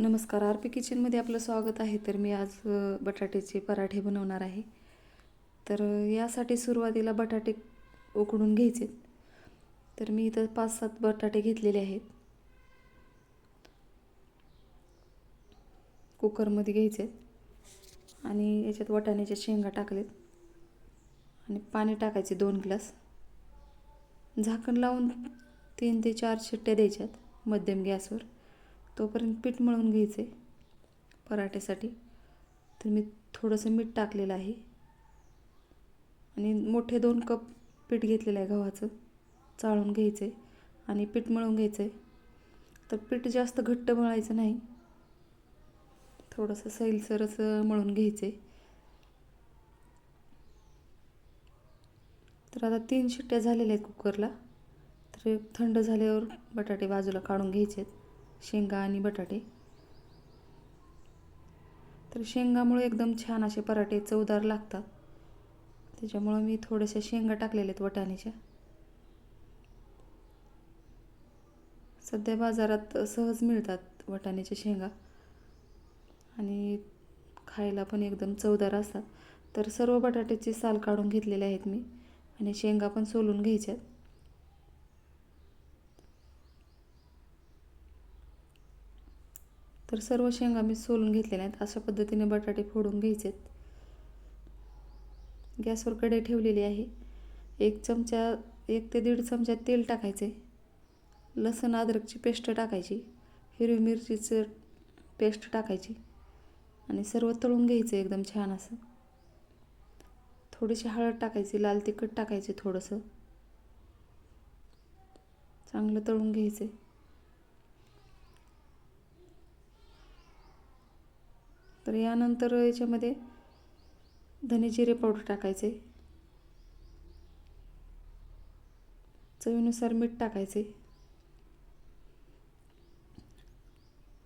नमस्कार R P किचनमध्ये आपलं स्वागत आहे. तर मी आज बटाट्याचे पराठे बनवणार आहे. तर यासाठी सुरुवातीला बटाटे उकडून घ्यायचे. तर मी इथं पाच सात बटाटे घेतलेले आहेत. कुकरमध्ये घ्यायचे. आणि याच्यात वाटाण्याच्या शेंगा टाकलेत. आणि पाणी टाकायचे दोन ग्लास. झाकण लावून तीन ते चार शिट्ट्या द्यायच्यात मध्यम गॅसवर. तोपर्यंत पीठ मळून घ्यायचे पराठ्यासाठी तर मी थोडंसं मीठ टाकलेलं आहे. आणि मोठे दोन कप पीठ घेतलेलं आहे गव्हाचं. चाळून घ्यायचं आहे आणि पीठ मळून घ्यायचं. आहे तर पीठ जास्त घट्ट मळायचं नाही. थोडंसं सैलसरच मळून घ्यायचं. आहे तर आता तीन शिट्ट्या झालेल्या आहेत कुकरला. तर थंड झाल्यावर बटाटे बाजूला काढून घ्यायचे आहेत शेंगा आणि बटाटे. तर शेंगामुळे एकदम छान असे पराठे चवदार लागतात. त्याच्यामुळं मी थोड्याशा शेंगा टाकलेल्या आहेत वटाण्याच्या. सध्या बाजारात सहज मिळतात वटाण्याच्या शेंगा. आणि खायला पण एकदम चवदार असतात. तर सर्व बटाट्याची साल काढून घेतलेले आहेत मी. आणि शेंगा पण सोलून घ्यायच्यात. तर सर्व शेंगा मी सोलून घेतलेल्या आहेत. अशा पद्धतीने बटाटे फोडून घ्यायचे गॅसवर कढई ठेवलेली आहे. एक चमचा एक ते दीड चमचा तेल टाकायचे. लसण अद्रकची पेस्ट टाकायची. हिरवी मिरचीचं पेस्ट टाकायची. आणि सर्व तळून घ्यायचं एकदम छान असं. थोडीशी हळद टाकायची लाल तिखट टाकायचे थोडंसं. चांगलं तळून घ्यायचं तर यानंतर याच्यामध्ये धने जिरे पावडर टाकायचे. चवीनुसार मीठ टाकायचे.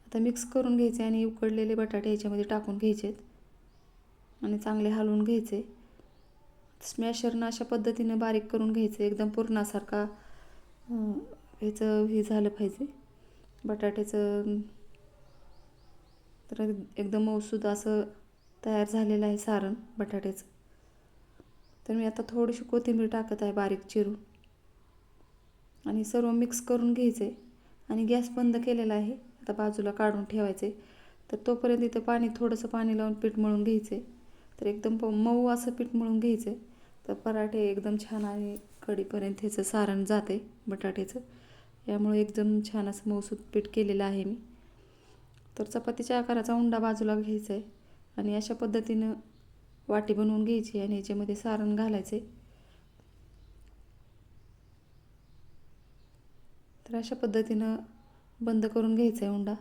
आता मिक्स करून घ्यायचे आणि उकडलेले बटाटे याच्यामध्ये टाकून घ्यायचे आणि चांगले हलवून घ्यायचे. स्मॅशरनं अशा पद्धतीने बारीक करून घ्यायचं. एकदम पुरणासारखा ह्याचं हे झालं पाहिजे. बटाट्याचं तर एकदम मऊसूद असं तयार झालेलं आहे सारण बटाट्याचं. तर मी आता थोडीशी कोथिंबीर टाकत आहे बारीक चिरून. आणि सर्व मिक्स करून घ्यायचे आणि गॅस बंद केलेला आहे. आता बाजूला काढून ठेवायचे तर तोपर्यंत इथं पाणी थोडंसं पाणी लावून पीठ मळून घ्यायचे तर एकदम प- मऊ असं पीठ मळून घ्यायचे तर पराठे एकदम छान आणि कडीपर्यंत ह्याचं सारण जाते बटाट्याचं. यामुळे एकदम छान असं मऊसूद पीठ केलेलं आहे मी. तर चपातीच्या आकाराचा उंडा बाजूला घ्यायचा आहे आणि अशा पद्धतीनं वाटी बनवून घ्यायची आणि याच्यामध्ये सारण घालायचे तर अशा पद्धतीनं बंद करून घ्यायचा आहे उंडा.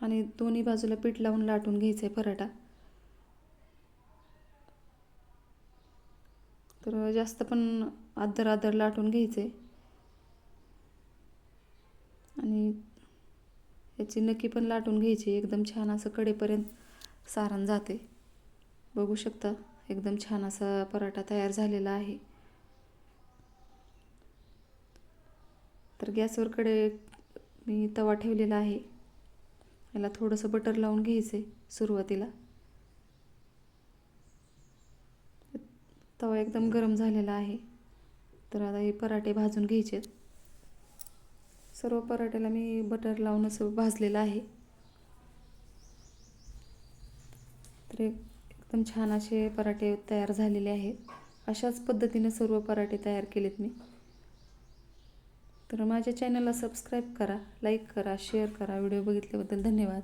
आणि दोन्ही बाजूला पीठ लावून लाटून घ्यायचं आहे पराठा. तर जास्त पण आदर आदर लाटून घ्यायचे. आणि याची नक्की पण लाटून घ्यायची. एकदम छान असं कडेपर्यंत सारण जाते. बघू शकता एकदम छान असा पराठा तयार झालेला आहे. तर गॅसवर कडे मी तवा ठेवलेला आहे. याला थोडंसं बटर लावून घ्यायचं आहे सुरुवातीला. तवा एकदम गरम झालेला आहे. तर आता हे पराठे भाजून घ्यायचे सर्व पराठ्याला मी बटर लावून असं भाजलेलं आहे. तर एक- एकदम छान असे पराठे तयार झालेले आहेत. अशाच पद्धतीने सर्व पराठे तयार केलेत मी. तर माझ्या चॅनलला सबस्क्राईब करा लाईक करा शेअर करा. व्हिडिओ बघितल्याबद्दल धन्यवाद.